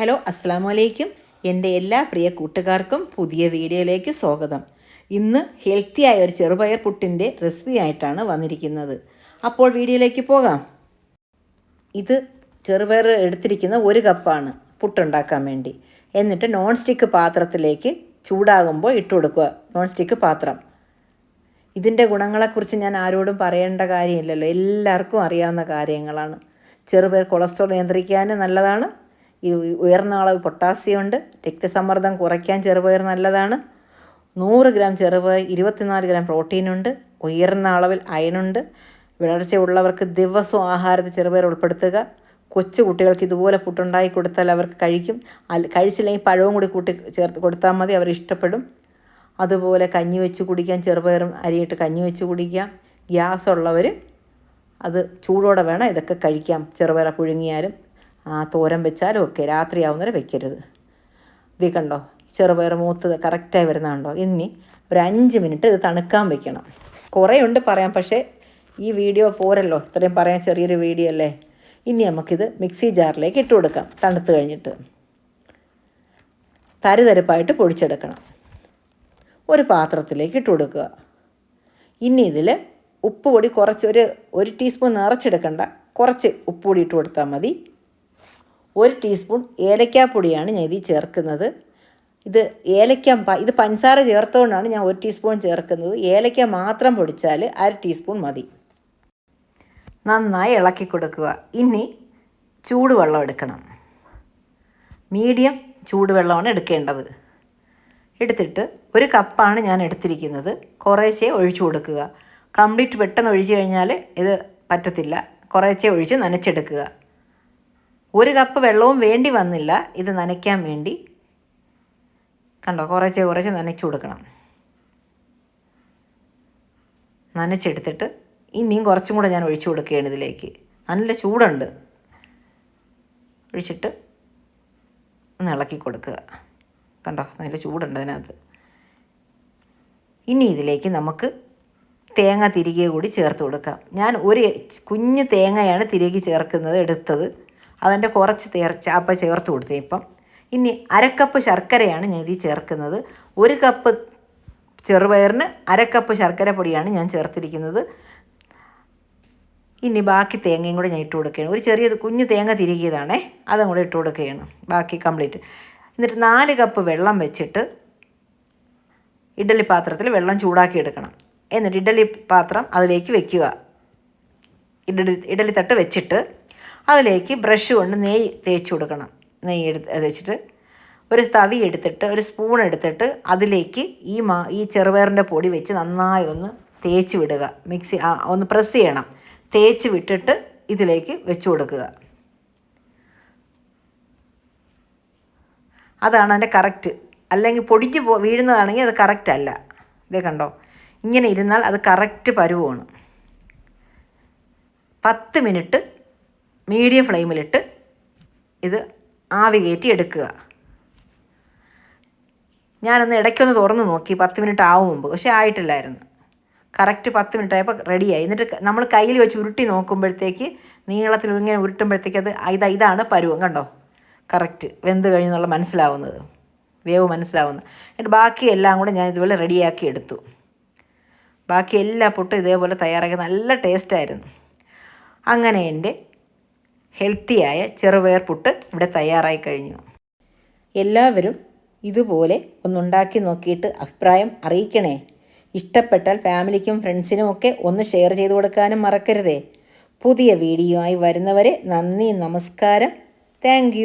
Hello അസ്സാം വലൈക്കും എന്റെ എല്ലാ പ്രിയ കൂട്ടുകാർക്കും പുതിയ വീഡിയോയിലേക്ക് സ്വാഗതം. ഇന്ന് ഹെൽത്തി ആയ ഒരു ചെറുപയർ പുട്ടിന്റെ റെസിപ്പി ആയിട്ടാണ് വന്നിരിക്കുന്നത്. അപ്പോൾ വീഡിയോയിലേക്ക് പോകാം. ഇത് ചെറുപയർ എടുത്തിരിക്കുന്ന ഒരു കപ്പാണ് പുട്ടുണ്ടാക്കാൻ വേണ്ടി. എന്നിട്ട് നോൺ സ്റ്റിക്ക് പാത്രത്തിലേക്ക് ചൂടാകുമ്പോൾ ഇട്ട് കൊടുക്കുക. നോൺ സ്റ്റിക്ക് പാത്രം. ഇതിന്റെ ഗുണങ്ങളെക്കുറിച്ച് ഞാൻ ആരോടും പറയേണ്ട കാര്യമില്ലല്ലോ. എല്ലാവർക്കും അറിയാവുന്ന കാര്യങ്ങളാണ്. ചെറുപയർ കൊളസ്ട്രോൾ നിയന്ത്രിക്കാനും നല്ലതാണ്. ഈ ഉയർന്ന അളവ് പൊട്ടാസ്യം ഉണ്ട്. രക്തസമ്മർദ്ദം കുറയ്ക്കാൻ ചെറുപയർ നല്ലതാണ്. നൂറ് ഗ്രാം ചെറുപയർ ഇരുപത്തിനാല് ഗ്രാം പ്രോട്ടീനുണ്ട് ഉയർന്ന അളവിൽ അയണുണ്ട് ഉള്ളവർക്ക് ദിവസവും ആഹാരത്തിൽ ചെറുപയർ ഉൾപ്പെടുത്തുക. കൊച്ചു കുട്ടികൾക്ക് ഇതുപോലെ പുട്ടുണ്ടാക്കി കൊടുത്താൽ അവർക്ക് കഴിക്കും. അല്ല കഴിച്ചില്ലെങ്കിൽ പഴവും കൂടി കൂട്ടി ചേർത്ത് കൊടുത്താൽ മതി അവർ ഇഷ്ടപ്പെടും. അതുപോലെ കഞ്ഞി വെച്ച് കുടിക്കാൻ ചെറുപയറും അരിയിട്ട് കഞ്ഞി വെച്ച് കുടിക്കാം ഗ്യാസ് ഉള്ളവർ അത് ചൂടോടെ വേണം ഇതൊക്കെ കഴിക്കാം ചെറുപയർ പുഴുങ്ങിയാലും. തോരൻ വെച്ചാലും ഒക്കെ രാത്രിയാവുന്നവരെ വെക്കരുത്. ഇത് കണ്ടോ? ചെറുപയർ മൂത്തത് കറക്റ്റായി വരുന്നതുണ്ടോ ഇനി ഒരു അഞ്ച് മിനിറ്റ് ഇത് തണുക്കാൻ വെക്കണം. കുറേ ഉണ്ട് പറയാം പക്ഷേ ഈ വീഡിയോ പോരല്ലോ. ഇത്രയും പറയാൻ ചെറിയൊരു വീഡിയോ അല്ലേ? ഇനി നമുക്കിത് മിക്സി ജാറിലേക്ക് ഇട്ട് കൊടുക്കാം തണുത്ത് കഴിഞ്ഞിട്ട്. തരിതരിപ്പായിട്ട് പൊടിച്ചെടുക്കണം. ഒരു പാത്രത്തിലേക്ക് ഇട്ട് കൊടുക്കുക. ഇനി ഇതിൽ ഉപ്പ് പൊടി കുറച്ച് ഒരു ഒരു ടീസ്പൂൺ നിറച്ചെടുക്കണ്ട. കുറച്ച് ഉപ്പ് പൊടി ഇട്ട് കൊടുത്താൽ മതി. ഒരു ടീസ്പൂൺ ഏലക്കാപ്പൊടിയാണ് ഞാൻ ഇതിൽ ചേർക്കുന്നത്. ഇത് ഏലക്ക ഇത് പഞ്ചസാര ചേർത്തുകൊണ്ടാണ് ഞാൻ ഒരു ടീസ്പൂൺ ചേർക്കുന്നത്. ഏലക്ക മാത്രം പൊടിച്ചാൽ അര ടീസ്പൂൺ മതി. നന്നായി ഇളക്കി കൊടുക്കുക. ഇനി ചൂടുവെള്ളം എടുക്കണം. മീഡിയം ചൂടുവെള്ളമാണ് എടുക്കേണ്ടത്. എടുത്തിട്ട് ഒരു കപ്പാണ് ഞാൻ എടുത്തിരിക്കുന്നത്. കുറേശ്ശെ ഒഴിച്ചു കൊടുക്കുക. കംപ്ലീറ്റ് പെട്ടെന്ന് ഒഴിച്ചു കഴിഞ്ഞാൽ ഇത് പറ്റത്തില്ല. കുറേശ്ശെ ഒഴിച്ച് നനച്ചെടുക്കുക. ഒരു കപ്പ് വെള്ളവും വേണ്ടി വന്നില്ല. ഇത് നനയ്ക്കാൻ വേണ്ടി. കണ്ടോ? കുറച്ച് കുറച്ച് നനച്ചു കൊടുക്കണം. നനച്ചെടുത്തിട്ട് ഇനിയും കുറച്ചും കൂടെ ഞാൻ ഒഴിച്ചു കൊടുക്കുകയാണ് ഇതിലേക്ക്. നല്ല ചൂടുണ്ട്. ഒഴിച്ചിട്ട് ഒന്ന് ഇളക്കി കൊടുക്കുക. കണ്ടോ? നല്ല ചൂടുണ്ട് അതിനകത്ത്. ഇനി ഇതിലേക്ക് നമുക്ക് തേങ്ങ തിരികെ കൂടി ചേർത്ത് കൊടുക്കാം. ഞാൻ ഒരു കുഞ്ഞ് തേങ്ങയാണ് തിരികെ ചേർക്കുന്നത് എടുത്തത്. അതിന്റെ കുറച്ച് തേർച്ച അപ്പം ചേർത്ത് കൊടുത്തേ. ഇപ്പം ഇനി അരക്കപ്പ് ശർക്കരയാണ് ഞാൻ ഇതിൽ ചേർക്കുന്നത്. ഒരു കപ്പ് ചെറുപയറിന് അരക്കപ്പ് ശർക്കര പൊടിയാണ് ഞാൻ ചേർത്തിരിക്കുന്നത്. ഇനി ബാക്കി തേങ്ങയും കൂടെ ഞാൻ ഇട്ട് കൊടുക്കുകയാണ്. ഒരു ചെറിയ കുഞ്ഞ് തേങ്ങ തിരികിയതാണേ അതും കൂടെ ഇട്ട് കൊടുക്കുകയാണ്. ബാക്കി കംപ്ലീറ്റ് എന്നിട്ട് നാല് കപ്പ് വെള്ളം വെച്ചിട്ട് ഇഡ്ഡലി പാത്രത്തിൽ വെള്ളം ചൂടാക്കി എടുക്കണം. എന്നിട്ട് ഇഡ്ഡലി പാത്രം അതിലേക്ക് വെക്കുക. ഇഡ്ഡലി ഇഡ്ഡലി തട്ട് വെച്ചിട്ട് അതിലേക്ക് ബ്രഷ് കൊണ്ട് നെയ്യ് തേച്ച് കൊടുക്കണം. നെയ്യ് എടുത്ത് വെച്ചിട്ട് ഒരു തവി എടുത്തിട്ട് ഒരു സ്പൂൺ എടുത്തിട്ട് അതിലേക്ക് ഈ മാ ഈ ചെറുപയറിന്റെ പൊടി വെച്ച് നന്നായി ഒന്ന് തേച്ച് വിടുക. മിക്സി ഒന്ന് പ്രസ് ചെയ്യണം. തേച്ച് വിട്ടിട്ട് ഇതിലേക്ക് വെച്ച് കൊടുക്കുക. അതാണ് അതിന്റെ കറക്റ്റ് അല്ലെങ്കിൽ പൊടിഞ്ഞ് പോ വീഴുന്നതാണെങ്കിൽ അത് കറക്റ്റ് അല്ല. ഇതേ കണ്ടോ? ഇങ്ങനെ ഇരുന്നാൽ അത് കറക്റ്റ് പരുവമാണ് പത്ത് മിനിറ്റ് മീഡിയം ഫ്ലെയിമിലിട്ട് ഇത് ആവി കയറ്റി എടുക്കുക. ഞാനൊന്ന് ഇടയ്ക്കൊന്ന് തുറന്ന് നോക്കി. പത്ത് മിനിറ്റ് ആവും മുമ്പ്. പക്ഷേ ആയിട്ടില്ലായിരുന്നു. കറക്റ്റ് പത്ത് മിനിറ്റ് ആയപ്പോൾ റെഡിയായി എന്നിട്ട് നമ്മൾ കയ്യിൽ വെച്ച് ഉരുട്ടി നോക്കുമ്പോഴത്തേക്ക് നീളത്തിൽ ഇങ്ങനെ ഉരുട്ടുമ്പോഴത്തേക്ക് അത് ഇതാ ഇതാണ് പരുവം. കണ്ടോ? കറക്റ്റ് വെന്ത് കഴിഞ്ഞെന്നുള്ള മനസ്സിലാവുന്നത്. വേവ് മനസ്സിലാവുന്നത്. എന്നിട്ട് ബാക്കി എല്ലാം കൂടെ ഞാൻ ഇതുപോലെ റെഡിയാക്കി എടുത്തു. ബാക്കി എല്ലാ പുട്ടും ഇതേപോലെ തയ്യാറാക്കി. നല്ല ടേസ്റ്റായിരുന്നു അങ്ങനെ എന്റെ ഹെൽത്തിയായ ചെറുപയർ പുട്ട് ഇവിടെ തയ്യാറായി കഴിഞ്ഞു. എല്ലാവരും ഇതുപോലെ ഒന്നുണ്ടാക്കി നോക്കിയിട്ട് അഭിപ്രായം അറിയിക്കണേ. ഇഷ്ടപ്പെട്ടാൽ ഫാമിലിക്കും ഫ്രണ്ട്സിനും ഒക്കെ ഒന്ന് ഷെയർ ചെയ്തു കൊടുക്കാനും മറക്കരുതേ. പുതിയ വീഡിയോ ആയി വരുന്നവരെ നന്ദി നമസ്കാരം. താങ്ക്